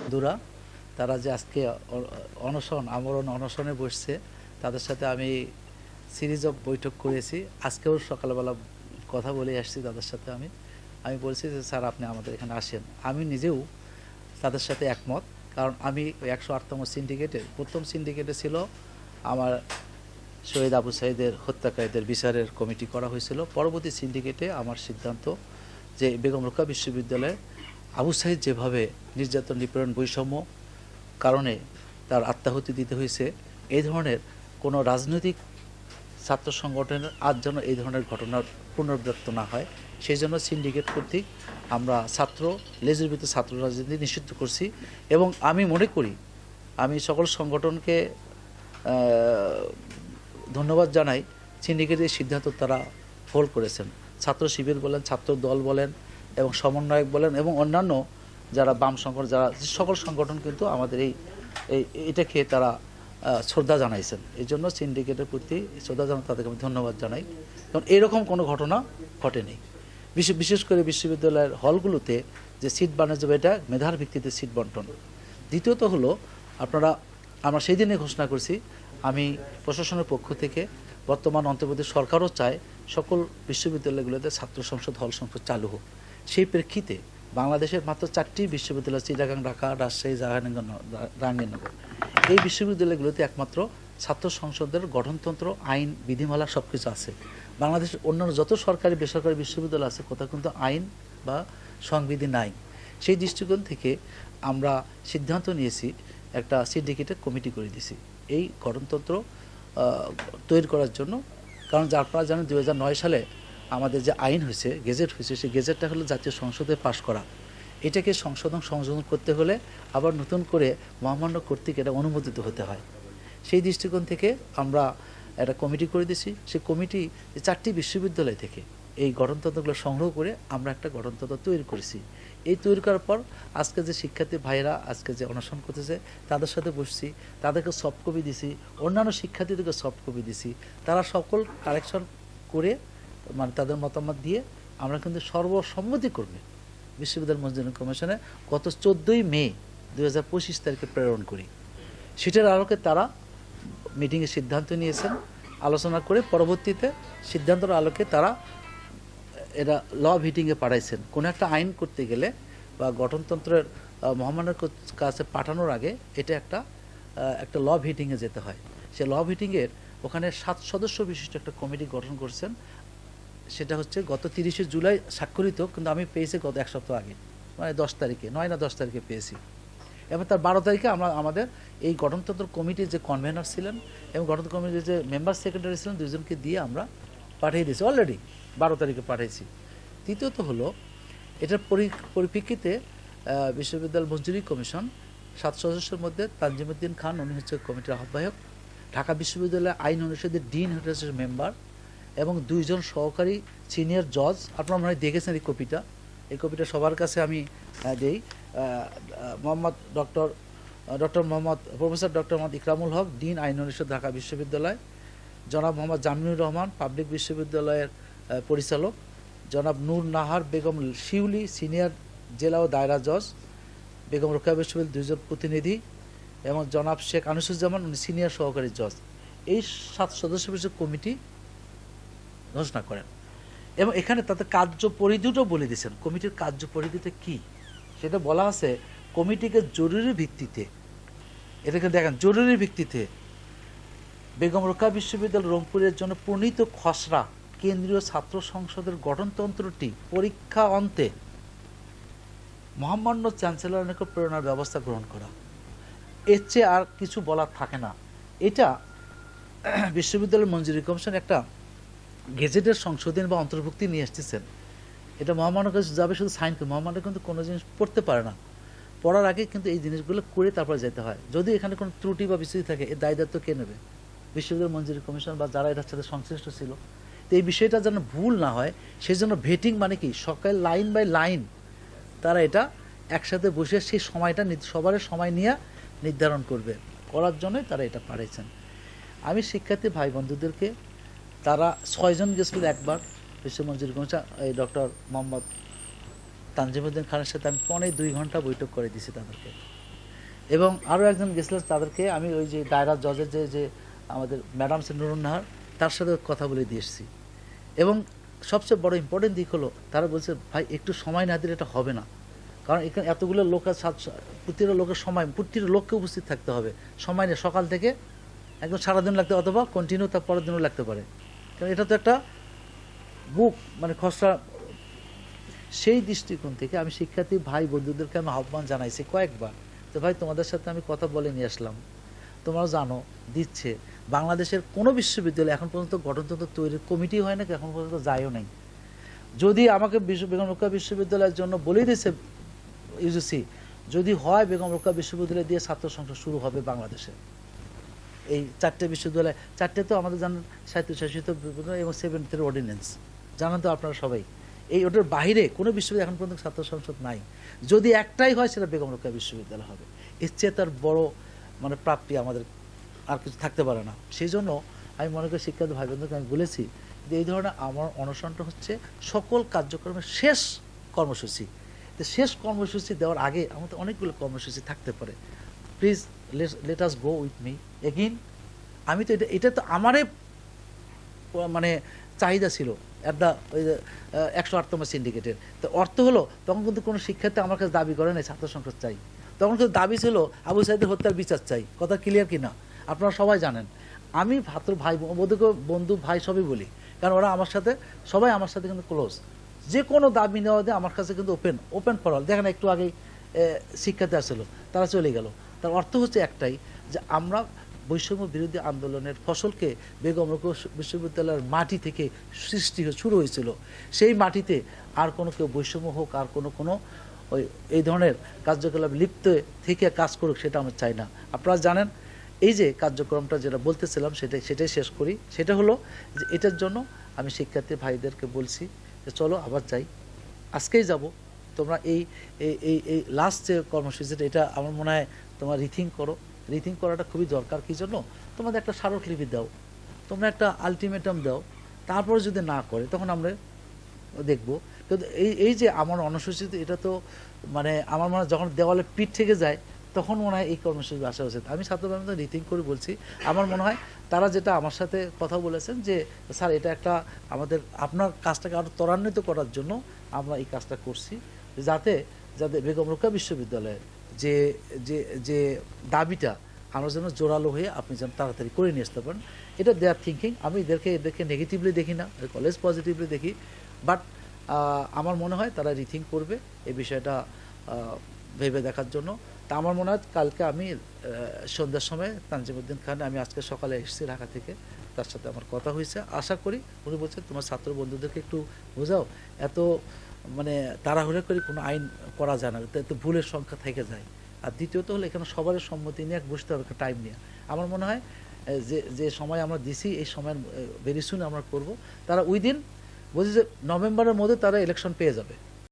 বন্ধুরা তারা যে আজকে অনশন, আমরণ অনশনে বসছে, তাদের সাথে আমি সিরিজ অফ বৈঠক করেছি। আজকেও সকালবেলা কথা বলে আসছি তাদের সাথে আমি। আমি বলছি যে, স্যার, আপনি আমাদের এখানে আসেন। আমি নিজেও তাদের সাথে একমত, কারণ আমি একশো আটতম সিন্ডিকেটের প্রথম সিন্ডিকেটে ছিল আমার শহীদ আবু সাইদের হত্যাকারীদের বিচারের কমিটি করা হয়েছিল। পরবর্তী সিন্ডিকেটে আমার সিদ্ধান্ত যে, বেগম রোকা বিশ্ববিদ্যালয়ে আবু সাইদ যেভাবে নির্যাতন, নিপীড়ন বৈষম্য কারণে তার আত্মাহুতি দিতে হয়েছে, এই ধরনের কোনো রাজনৈতিক ছাত্র সংগঠনের আজ যেন এই ধরনের ঘটনার পুনরাবৃত্ত না হয়। সেই জন্য সিন্ডিকেট কর্তৃক আমরা ছাত্র লেজের ভিতরে ছাত্র রাজনীতি নিষিদ্ধ করছি এবং আমি মনে করি, আমি সকল সংগঠনকে ধন্যবাদ জানাই সিন্ডিকেটের সিদ্ধান্ত তারা হোল্ড করেছেন। ছাত্র শিবির বলেন, ছাত্র দল বলেন এবং সমন্বয়ক বলেন এবং অন্যান্য যারা বাম সংগঠন, যারা সকল সংগঠন কিন্তু আমাদের এই এটাকে তারা শ্রদ্ধা জানাইছেন। এই জন্য সিন্ডিকেটের প্রতি শ্রদ্ধা জানাই তাদেরকে আমি ধন্যবাদ জানাই। কারণ এরকম কোনো ঘটনা ঘটেনি। বিশেষ বিশেষ করে বিশ্ববিদ্যালয়ের হলগুলোতে যে সিট যাবে এটা, মেধার ভিত্তিতে সিট বন্টন দ্বিতীয়ত হলো, আপনারা, আমরা সেই দিনে ঘোষণা করছি, আমি প্রশাসনের পক্ষ থেকে বর্তমান অন্তর্বর্তী সরকারও চায় সকল বিশ্ববিদ্যালয়গুলোতে ছাত্র সংসদ হল সংসদ চালু হোক। সেই প্রেক্ষিতে বাংলাদেশের মাত্র চারটি বিশ্ববিদ্যালয় চিটাগাং, ঢাকা, রাজশাহী, জাহাঙ্গীরনগর এই বিশ্ববিদ্যালয়গুলোতে একমাত্র ছাত্র সংসদের গঠনতন্ত্র, আইন, বিধিমালা সব কিছু আছে। বাংলাদেশের অন্যান্য যত সরকারি, বেসরকারি বিশ্ববিদ্যালয় আছে, কোথাও কিন্তু আইন বা সংবিধি নাই। সেই দৃষ্টিকোণ থেকে আমরা সিদ্ধান্ত নিয়েছি, একটা সিন্ডিকেটের কমিটি করে দিয়েছি। এই গঠনতন্ত্র তৈরি করার জন্য। কারণ যার আপনারা জানেন দু হাজার নয় সালে আমাদের যে আইন হয়েছে, গেজেট হয়েছে, সেই গেজেটটা হলো জাতীয় সংসদে পাশ করা। এটাকে সংশোধন সংশোধন করতে হলে আবার নতুন করে মহামান্য কর্তৃক এটা অনুমোদিত হতে হয়। সেই দৃষ্টিকোণ থেকে আমরা একটা কমিটি করে দিয়েছি। সেই কমিটি চারটি বিশ্ববিদ্যালয় থেকে এই গঠনতন্ত্রগুলো সংগ্রহ করে আমরা একটা গঠনতন্ত্র তৈরি করেছি। এই তৈরি করার পর আজকে যে শিক্ষার্থী ভাইরা আজকে যে অনশন করতেছে, তাদের সাথে বসছি, তাদেরকে সফট কপি দিছি, অন্যান্য শিক্ষার্থীদেরকে সফট কপি দিছি। তারা সকল কারেকশন করে মানে তাদের মতামত দিয়ে আমরা কিন্তু সর্বসম্মতি করবে। বিশ্ববিদ্যালয় মঞ্জুরি কমিশনে গত চোদ্দোই মে দু হাজার পঁচিশ তারিখে প্রেরণ করি। সেটার আলোকে তারা মিটিংয়ে সিদ্ধান্ত নিয়েছেন আলোচনা করে পরবর্তীতে সিদ্ধান্তের আলোকে তারা এরা ল মিটিংয়ে পাঠাইছেন। কোনো একটা আইন করতে গেলে বা গঠনতন্ত্রের আহ, মহামান্য কাছে পাঠানোর আগে এটা একটা একটা ল মিটিংয়ে যেতে হয়। সে ল মিটিংয়ের ওখানে সাত সদস্য বিশিষ্ট একটা কমিটি গঠন করছেন সেটা হচ্ছে গত তিরিশে জুলাই স্বাক্ষরিত, কিন্তু আমি পেয়েছি গত এক সপ্তাহ আগে। মানে দশ তারিখে, নয় না দশ তারিখে পেয়েছি। এবং তার বারো তারিখে আমরা, আমাদের এই গঠনতন্ত্র কমিটির যে কনভেনার ছিলেন এবং গঠনতন্ত্র কমিটির যে মেম্বার সেক্রেটারি ছিলেন, দুজনকে দিয়ে আমরা পাঠিয়ে দিয়েছি অলরেডি বারো তারিখে পাঠিয়েছি। তৃতীয়ত হলো, এটার পরি- পরিপ্রেক্ষিতে বিশ্ববিদ্যালয় মঞ্জুরি কমিশন সাত সদস্যের মধ্যে তানজিমুদ্দিন খান, উনি হচ্ছে কমিটির আহ্বায়ক। ঢাকা বিশ্ববিদ্যালয় আইন অনুষদের ডিন হচ্ছে মেম্বার এবং দুইজন সহকারী সিনিয়র জজ। আপনারা মনে হয় দেখেছেন এই কপিটা। এই কপিটা সবার কাছে আমি দেই। Mohammad doctor doctor Mohammad, professor doctor Mohammad Ikramul Haque, dean আইন অনুষদ, ঢাকা বিশ্ববিদ্যালয়। জনাব মোহাম্মদ জামিনুর রহমান, পাবলিক বিশ্ববিদ্যালয়ের পরিচালক। জনাব নূর নাহার, বেগম শিউলি, সিনিয়র জেলা ও দায়রা জজ। বেগম রোকেয়া বিশ্ববিদ্যালয়ের দুইজন প্রতিনিধি এবং জনাব শেখ আনিসুজ্জামান, উনি সিনিয়র সহকারী জজ। এই সাত সদস্য বিশিষ্ট কমিটি ঘোষণা করেন। এবং এখানে তাদের কার্য পরিধিটাও বলে দিয়েছেন। কমিটির কার্য পরিধিটা কী? সেটা বলা আছে কমিটিকে জরুরি ভিত্তিতে। এটাকে দেখেন, জরুরি ভিত্তিতে। বেগম রোকা বিশ্ববিদ্যালয় রংপুরের জন্য প্রণীত খসড়া কেন্দ্রীয় ছাত্র সংসদের গঠনতন্ত্রটি পরীক্ষা অন্তে মহামান্য চ্যান্সেলরের নিকট প্রেরণার ব্যবস্থা গ্রহণ করা। এর চেয়ে আর কিছু বলার থাকে না। এটা বিশ্ববিদ্যালয় মঞ্জুরি কমিশন একটা গেজেটের সংশোধন বা অন্তর্ভুক্তি নিয়ে আসতেছেন এটা মহামান্য কাছে যাবে শুধু সাইন করে। মহামান্য কিন্তু কোনো জিনিস পড়তে পারে না। পড়ার আগে কিন্তু এই জিনিসগুলো করে তারপরে যেতে হয়। যদি এখানে কোনো ত্রুটি বা বিচ্যুতি থাকে, এর দায় দায়িত্ব কে নেবে? বিশ্ববিদ্যালয় মঞ্জুরি কমিশন বা যারা এটার সাথে সংশ্লিষ্ট ছিল। তো এই বিষয়টা যেন ভুল না হয় সেই জন্য ভেটিং মানে কি? সকাল লাইন বাই লাইন তারা এটা একসাথে বসে সেই সময়টা সবার সময় নিয়ে নির্ধারণ করবে। করার জন্যই তারা এটা পাঠিয়েছেন আমি শিক্ষার্থী ভাই বন্ধুদেরকে তারা ছয়জন গেছিল একবার বিশ্ব মঞ্জুরি কমিশন এই ডক্টর মোহাম্মদ তানজিমুদ্দিন খানের সাথে আমি পনেরো দুই ঘণ্টা বৈঠক করে দিয়েছি তাদেরকে। এবং আরও একজন গেছিলেন তাদেরকে, আমি ওই যে দায়রা জজের যে যে আমাদের ম্যাডাম সে নুরুন নাহার, তার সাথে কথা বলে দিয়ে এসেছি। এবং সবচেয়ে বড় ইম্পর্টেন্ট দিক হলো, তারা বলছে, ভাই, একটু সময় না দিলে এটা হবে না। কারণ এখানে এতগুলো লোক প্রতিটা লোকের সময়, প্রতিটা লোককে উপস্থিত থাকতে হবে। সময় নেই, সকাল থেকে একদম সারাদিন লাগতে, অথবা কন্টিনিউ তার পরের দিনও লাগতে পারে। কারণ এটা তো একটা বুক মানে খসড়া। সেই দৃষ্টিকোণ থেকে আমি শিক্ষার্থী ভাই বন্ধুদেরকে আমি আহ্বান জানাইছি কয়েকবার? তো ভাই, তোমাদের সাথে আমি কথা বলে নিয়ে আসলাম। তোমরাও জানো, দিচ্ছে। বাংলাদেশের কোনো বিশ্ববিদ্যালয় এখন পর্যন্ত গঠনতন্ত্র তৈরির কমিটি হয় না এখন পর্যন্ত যায়ও নাই। যদি আমাকে বিশ্ব বেগম রক্ষা বিশ্ববিদ্যালয়ের জন্য বলে দিয়েছে ইউজিসি, যদি হয় বেগম রক্ষা বিশ্ববিদ্যালয় দিয়ে ছাত্র সংসদ শুরু হবে বাংলাদেশে। এই চারটে বিশ্ববিদ্যালয়, চারটে তো আমাদের জানেন স্বায়ত্তশাসিত এবং সেভেন্থের অর্ডিন্যান্স জানেন তো আপনারা সবাই। এই ওটার বাইরে কোনো বিশ্ববিদ্যালয় এখন পর্যন্ত ছাত্র সংসদ নাই। যদি একটাই হয়, সেটা বেগম রক্ষা বিশ্ববিদ্যালয় হবে। এর চেয়ে তার বড় মানে প্রাপ্তি আমাদের আর কিছু থাকতে পারে না। সেই জন্য আমি মনে করি শিক্ষার্থী ভাই বোনদেরকে আমি বলেছি যে এই ধরনের আমার অনশনটা হচ্ছে সকল কার্যক্রমের শেষ কর্মসূচি। তো শেষ কর্মসূচি দেওয়ার আগে আমাদের অনেকগুলো কর্মসূচি থাকতে পারে। Please let us go with me again আমি তো এটা এটা তো আমারে মানে চাহিদা ছিল অ্যাট দ্য ওই একশো আটতম সিন্ডিকেটের তো অর্থ হলো, তখন কিন্তু কোনো শিক্ষার্থী আমার কাছে দাবি করে নাই, ছাত্র সংসদ চাই। তখন কিন্তু দাবি ছিল, আবু সাইদের হত্যার বিচার চাই। কথা ক্লিয়ার কি না আপনারা সবাই জানেন। আমি ভাতর ভাই, বন্ধুকে, বন্ধু, ভাই সবই বলি। কারণ ওরা আমার সাথে, সবাই আমার সাথে কিন্তু ক্লোজ যে কোনো দাবি নেওয়া দিয়ে আমার কাছে কিন্তু ওপেন ওপেন ফর অল দেখেন একটু আগেই শিক্ষার্থী আসছিল তারা চলে গেল। তার অর্থ হচ্ছে একটাই, যে আমরা বৈষম্য বিরোধী আন্দোলনের ফসলকে বেগম বিশ্ববিদ্যালয়ের মাটি থেকে সৃষ্টি শুরু হয়েছিল। সেই মাটিতে আর কোনো কেউ বৈষম্য হোক, আর কোনো কোনো ওই, এই ধরনের কার্যকলাপ লিপ্ত থেকে কাজ করুক সেটা আমরা চাই না। আপনারা জানেন, এই যে কার্যক্রমটা যেটা বলতেছিলাম, সেটাই সেটাই শেষ করি। সেটা হলো যে এটার জন্য আমি শিক্ষার্থী ভাইদেরকে বলছি যে চলো আবার যাই। আজকেই যাব। তোমরা এই এই এই লাস্ট যে কর্মসূচিটা, এটা আমার মনে হয় তোমরা রিথিং করো। রিথিং করাটা খুবই দরকার, কী জন্য? তোমাদের একটা স্মারকলিপি দাও। তোমরা একটা আলটিমেটাম দাও। তারপরে যদি না করে, তখন আমরা দেখব। কিন্তু এই এই যে আমার অনুসূচিত, এটা তো মানে আমার মনে যখন দেওয়ালে পিঠ থেকে যায়, তখন মনে হয় এই কর্মসূচি আসা উচিত। আমি ছাত্র বান্ধব রিথিং করে বলছি, আমার মনে হয় তারা যেটা আমার সাথে কথা বলেছেন যে, স্যার, এটা একটা আমাদের, আপনার কাজটাকে আরও ত্বরান্বিত করার জন্য আমরা এই কাজটা করছি, যাতে যাতে বেগম রক্ষা বিশ্ববিদ্যালয়ের যে যে যে দাবিটা আমরা যেন জোরালো হয়ে আপনি যেন তাড়াতাড়ি করে নিয়ে আসতে পারেন, এটা দেয়ার থিঙ্কিং আমি এদেরকে এদেরকে নেগেটিভলি দেখি না কলেজ পজিটিভলি দেখি। বাট আমার মনে হয় তারা রিথিং করবে এই বিষয়টা ভেবে দেখার জন্য। তা আমার মনে হয় কালকে আমি সন্ধ্যার সময় তানজিমুদ্দিন খান, আমি আজকে সকালে এসেছি ঢাকা থেকে। তার সাথে আমার কথা হয়েছে। আশা করি উনি বলছেন তোমার ছাত্র বন্ধুদেরকে একটু বোঝাও। এত মানে তাড়াহুড়ো করে কোনো আইন করা যায় না। তো ভুলের সংখ্যা থেকে যায়। আর দ্বিতীয়ত হলো, এখানে সবার সম্মতি নিয়ে বসতে হবে টাইম নিয়ে। আমার মনে হয় যে যে সময় আমরা দিছি, এই সময়ের ভেরি সুন আমরা করব। তারা উইদিন বলছি যে, নভেম্বরের মধ্যে তারা ইলেকশন পেয়ে যাবে।